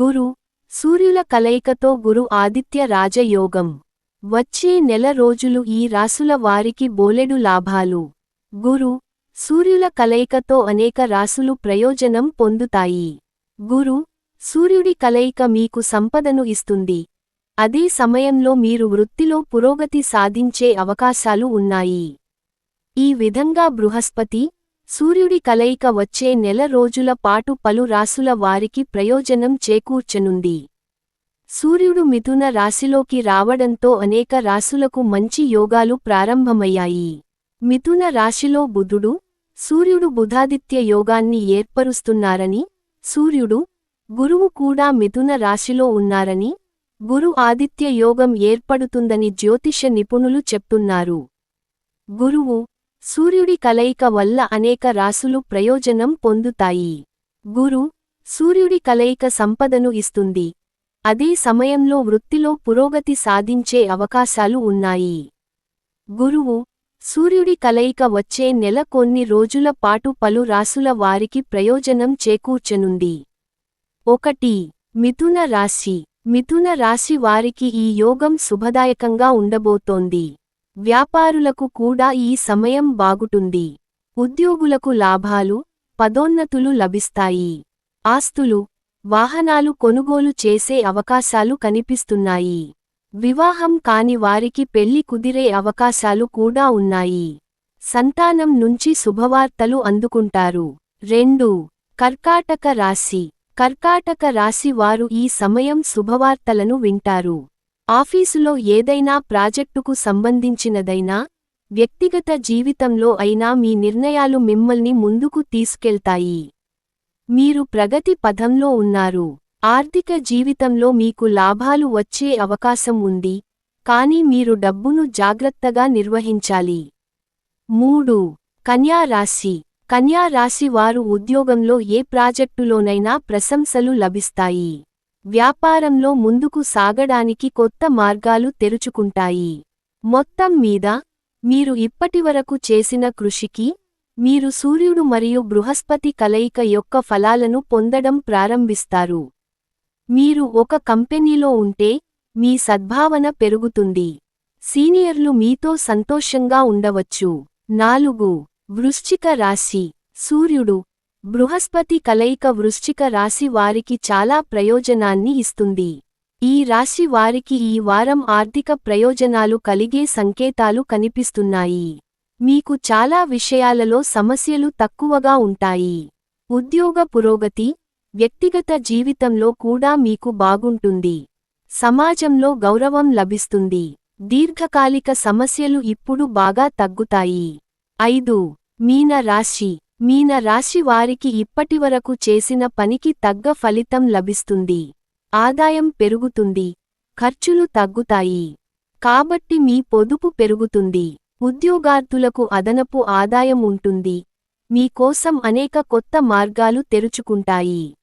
గురు సూర్యుల కలయికతో గురు ఆదిత్య రాజయోగం. వచ్చే నెల రోజులు ఈ రాసుల వారికి బోలెడు లాభాలు. గురు సూర్యుల కలయికతో అనేక రాసులు ప్రయోజనం పొందుతాయి. గురు సూర్యుడి కలయిక మీకు సంపదను ఇస్తుంది. అదే సమయంలో మీరు వృత్తిలో పురోగతి సాధించే అవకాశాలు ఉన్నాయి. ఈ విధంగా బృహస్పతి సూర్యుడి కలయిక వచ్చే నెల రోజుల పాటు పలు రాసుల వారికి ప్రయోజనం చేకూర్చనుంది. సూర్యుడు మిథున రాశిలోకి రావడంతో అనేక రాసులకు మంచి యోగాలు ప్రారంభమయ్యాయి. మిథున రాశిలో బుధుడు సూర్యుడు బుధాదిత్య యోగాన్ని ఏర్పరుస్తున్నారని సూర్యుడు గురువు కూడా మిథున రాశిలో ఉన్నారని గురు ఆదిత్య యోగం ఏర్పడుతుందని జ్యోతిష నిపుణులు చెప్తున్నారు. గురువు సూర్యుడి కలయిక వల్ల అనేక రాసులు ప్రయోజనం పొందుతాయి. గురు సూర్యుడి కలయిక సంపదను ఇస్తుంది. అదే సమయంలో వృత్తిలో పురోగతి సాధించే అవకాశాలు ఉన్నాయి. గురువు సూర్యుడి కలయిక వచ్చే నెల కొన్ని రోజుల పాటు పలు రాసుల వారికి ప్రయోజనం చేకూర్చనుంది. ఒకటి మిథున రాశి. మిథున రాశి వారికి ఈ యోగం శుభదాయకంగా ఉండబోతోంది. వ్యాపారులకు కూడా ఈ సమయం బాగుటుంది. ఉద్యోగులకు లాభాలు పదోన్నతులు లభిస్తాయి. ఆస్తులు వాహనాలు కొనుగోలు చేసే అవకాశాలు కనిపిస్తున్నాయి. వివాహం కాని వారికి పెళ్ళి కుదిరే అవకాశాలు కూడా ఉన్నాయి. సంతానం నుంచి శుభవార్తలు అందుకుంటారు. రెండు కర్కాటక రాశి. కర్కాటక రాశి వారు ఈ సమయం శుభవార్తలను వింటారు. ఆఫీసులో ఏదైనా ప్రాజెక్టుకు సంబంధించినదైనా వ్యక్తిగత జీవితంలో అయినా మీ నిర్ణయాలు మిమ్మల్ని ముందుకు తీసుకెళ్తాయి. మీరు ప్రగతి పథంలో ఉన్నారు. ఆర్థిక జీవితంలో మీకు లాభాలు వచ్చే అవకాశం ఉంది కానీ మీరు డబ్బును జాగ్రత్తగా నిర్వహించాలి. మూడు కన్యా రాశి. కన్యా రాశి వారు ఉద్యోగంలో ఏ ప్రాజెక్టులోనైనా ప్రశంసలు లభిస్తాయి. వ్యాపారంలో ముందుకు సాగడానికి కొత్త మార్గాలు తెరుచుకుంటాయి. మొత్తం మీద మీరు ఇప్పటివరకు చేసిన కృషికి మీరు సూర్యుడు మరియు బృహస్పతి కలయిక యొక్క ఫలాలను పొందడం ప్రారంభిస్తారు. మీరు ఒక కంపెనీలో ఉంటే మీ సద్భావన పెరుగుతుంది. సీనియర్లు మీతో సంతోషంగా ఉండవచ్చు. నాలుగు వృశ్చిక రాశి సూర్యుడు బృహస్పతి కలయిక వృశ్చిక రాశి వారికి చాలా ప్రయోజనాన్ని ఇస్తుంది. ఈ రాశి వారికి ఈ వారం ఆర్థిక ప్రయోజనాలు కలిగే సంకేతాలు కనిపిస్తున్నాయి. మీకు చాలా విషయాలలో సమస్యలు తక్కువగా ఉంటాయి. ఉద్యోగ పురోగతి వ్యక్తిగత జీవితంలో కూడా మీకు బాగుంటుంది. సమాజంలో గౌరవం లభిస్తుంది. దీర్ఘకాలిక సమస్యలు ఇప్పుడు బాగా తగ్గుతాయి. ఐదు. మీన రాశి మీన రాశి వారికి ఇప్పటివరకు చేసిన పనికి తగ్గ ఫలితం లభిస్తుంది. ఆదాయం పెరుగుతుంది. ఖర్చులు తగ్గుతాయి. కాబట్టి మీ పొదుపు పెరుగుతుంది. ఉద్యోగార్థులకు అదనపు ఆదాయం ఉంటుంది. మీకోసం అనేక కొత్త మార్గాలు తెరుచుకుంటాయి.